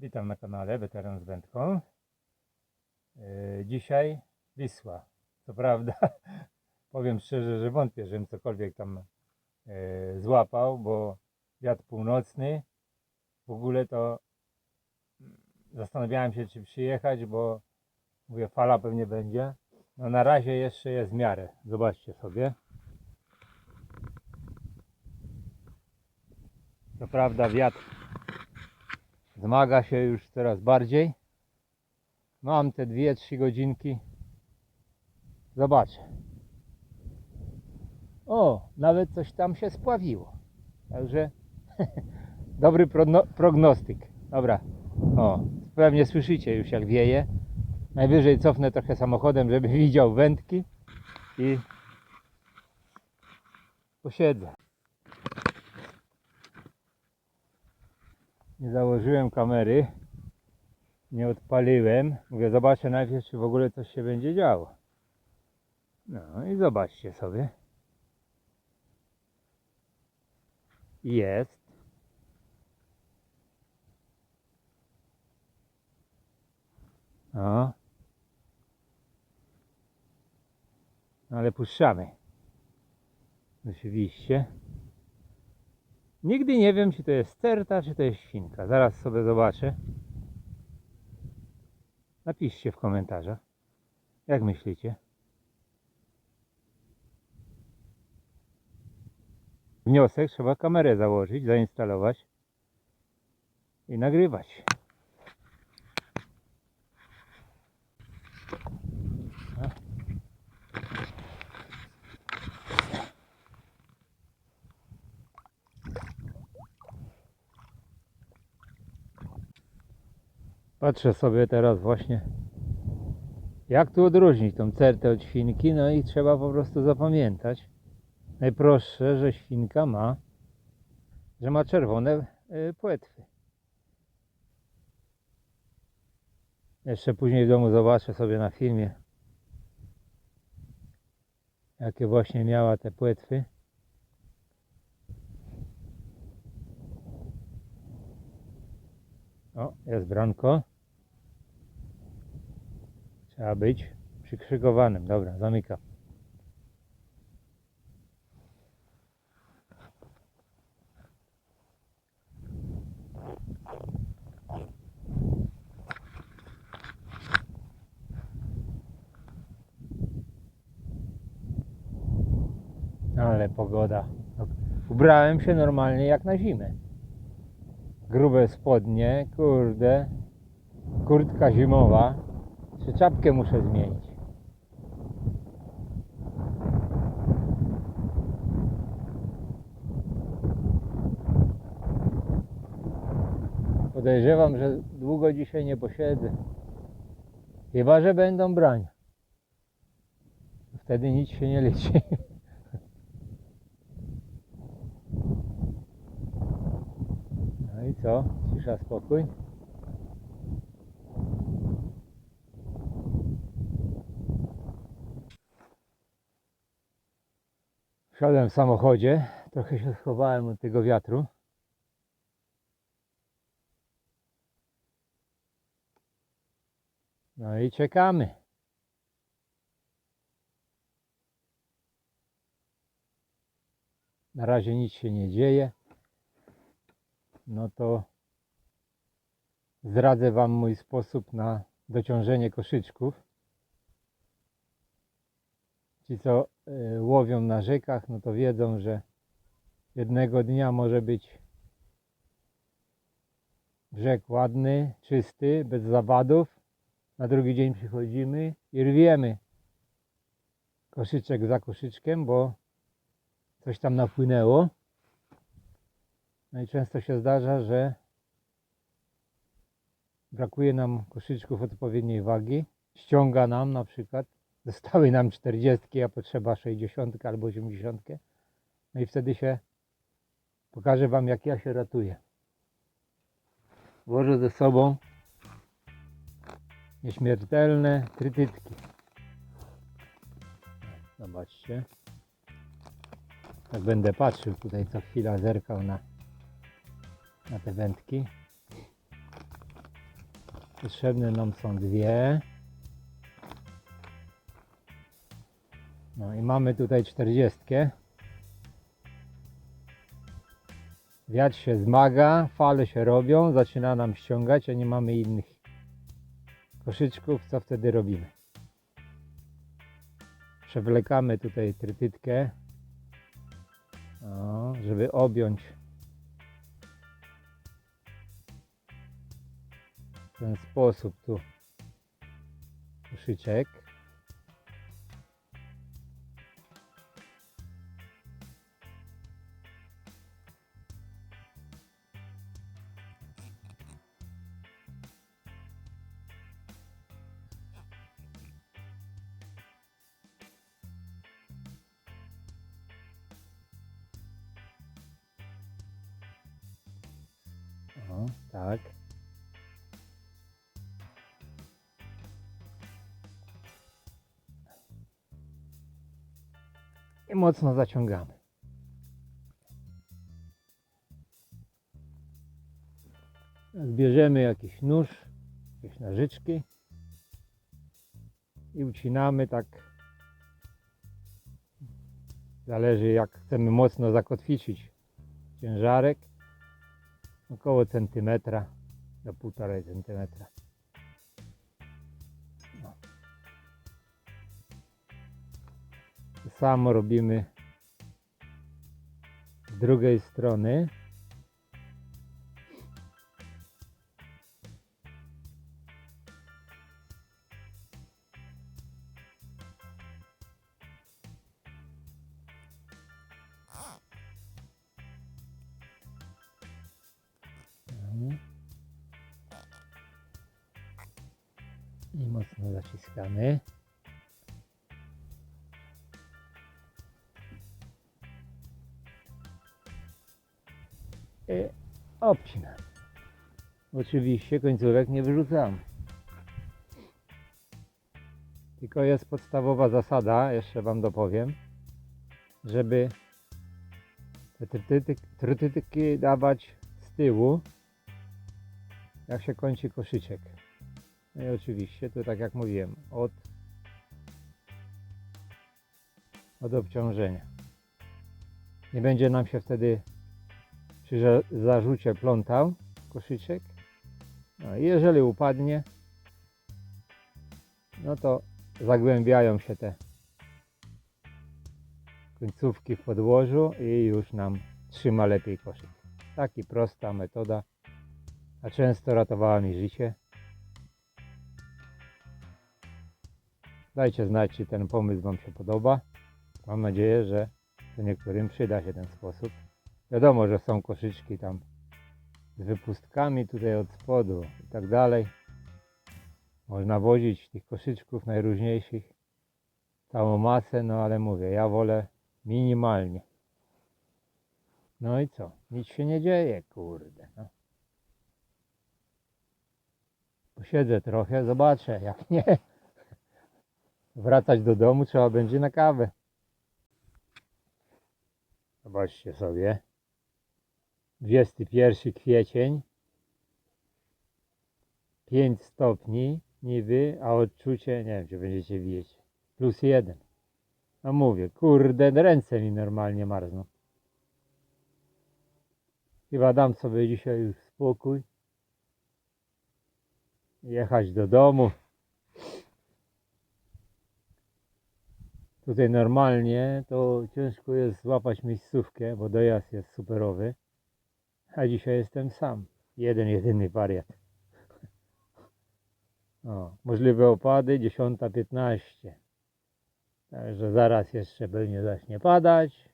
Witam na kanale Weteran z Wędką. Yy, Dzisiaj Wisła. Co prawda, powiem szczerze, że wątpię, żebym cokolwiek tam yy, złapał, bo wiatr północny. W ogóle to mm, zastanawiałem się, czy przyjechać, bo mówię, fala pewnie będzie. No na razie jeszcze jest w miarę. Zobaczcie sobie. Co prawda wiatr zmaga się już coraz bardziej. Mam te 2-3 godzinki. Zobaczę. O, nawet coś tam się spławiło. Także dobry progno- prognostyk. Dobra. O, pewnie słyszycie już jak wieje. Najwyżej cofnę trochę samochodem, żeby widział wędki i posiedzę. Nie założyłem kamery, nie odpaliłem. Mówię, zobaczę najpierw, czy w ogóle coś się będzie działo. No i zobaczcie sobie. Jest. No Ale puszczamy. Oczywiście. Nigdy nie wiem, czy to jest sterta, czy to jest świnka. Zaraz sobie zobaczę. Napiszcie w komentarzach. Jak myślicie? Wniosek, trzeba kamerę założyć, zainstalować i nagrywać. A. Patrzę sobie teraz właśnie jak tu odróżnić tą certę od świnki, no i trzeba po prostu zapamiętać. Najprostsze, że świnka ma, że ma czerwone y, płetwy. Jeszcze później w domu zobaczę sobie na filmie, jakie właśnie miała te płetwy. O, jest branko. Trzeba być przykrzykowanym. Dobra, zamykam. Ale pogoda. Ubrałem się normalnie jak na zimę. Grube spodnie, kurde. Kurtka zimowa. Czy czapkę muszę zmienić? Podejrzewam, że długo dzisiaj nie posiedzę. Chyba, że będą brania. Wtedy nic się nie liczy. No i co? Cisza, spokój. Wsiadłem w samochodzie, trochę się schowałem od tego wiatru. No i czekamy. Na razie nic się nie dzieje. No to zdradzę Wam mój sposób na dociążenie koszyczków. Ci, co łowią na rzekach, no to wiedzą, że jednego dnia może być brzeg ładny, czysty, bez zawadów. Na drugi dzień przychodzimy i rwiemy koszyczek za koszyczkiem, bo coś tam napłynęło. No i często się zdarza, że brakuje nam koszyczków odpowiedniej wagi. Ściąga nam na przykład, zostały nam 40, a potrzeba 60 albo 80. No i wtedy się pokażę Wam, jak ja się ratuję. Włożę ze sobą nieśmiertelne trytytki. Zobaczcie. Tak będę patrzył tutaj co chwila, zerkał na, na te wędki. Potrzebne nam są dwie. No i mamy tutaj czterdziestkę. Wiatr się zmaga, fale się robią, zaczyna nam ściągać, a nie mamy innych koszyczków. Co wtedy robimy? Przewlekamy tutaj trytytkę, żeby objąć w ten sposób tu koszyczek. O, tak. I mocno zaciągamy. Zbierzemy jakiś nóż, jakieś nożyczki i ucinamy tak. Zależy jak chcemy mocno zakotwiczyć ciężarek około centymetra do półtorej centymetra. No. To samo robimy z drugiej strony. I mocno zaciskamy. I obcinamy. Oczywiście końcówek nie wyrzucamy. Tylko jest podstawowa zasada, jeszcze Wam dopowiem, żeby te trytytyk- trytytyki dawać z tyłu, jak się kończy koszyczek. No i oczywiście, tu tak jak mówiłem, od, od obciążenia. Nie będzie nam się wtedy przy za- zarzucie plątał koszyczek. No i jeżeli upadnie, no to zagłębiają się te końcówki w podłożu i już nam trzyma lepiej koszyk. Taki prosta metoda, a często ratowała mi życie. Dajcie znać, czy ten pomysł Wam się podoba. Mam nadzieję, że to niektórym przyda się ten sposób. Wiadomo, że są koszyczki tam z wypustkami tutaj od spodu i tak dalej. Można wozić tych koszyczków najróżniejszych całą masę, no ale mówię, ja wolę minimalnie. No i co? Nic się nie dzieje, kurde. No. Posiedzę trochę, zobaczę. Jak nie, wracać do domu trzeba będzie na kawę. Zobaczcie sobie. 21 kwiecień. 5 stopni niby, a odczucie, nie wiem czy będziecie widzieć, plus jeden. No mówię, kurde, ręce mi normalnie marzną. Chyba dam sobie dzisiaj już spokój. Jechać do domu. Tutaj normalnie to ciężko jest złapać miejscówkę, bo dojazd jest superowy. A dzisiaj jestem sam. Jeden, jedyny wariat. O, możliwe opady 10.15. Także zaraz jeszcze pewnie zacznie padać.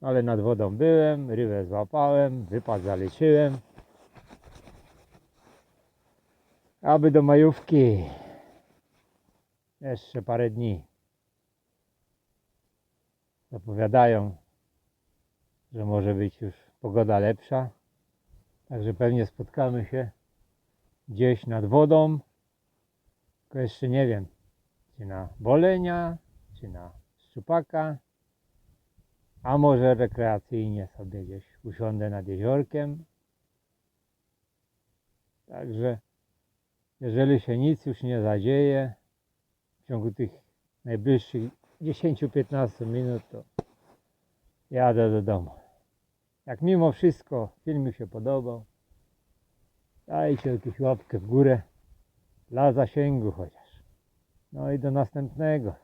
Ale nad wodą byłem, rybę złapałem, wypad zaliczyłem. Aby do majówki. Jeszcze parę dni. Zapowiadają, że może być już pogoda lepsza. Także pewnie spotkamy się gdzieś nad wodą. Tylko jeszcze nie wiem, czy na bolenia, czy na szczupaka. A może rekreacyjnie sobie gdzieś usiądę nad jeziorkiem. Także jeżeli się nic już nie zadzieje ciągu tych najbliższych 10-15 minut, to jadę do domu. Jak mimo wszystko film mi się podobał, dajcie jakąś łapkę w górę dla zasięgu chociaż. No i do następnego.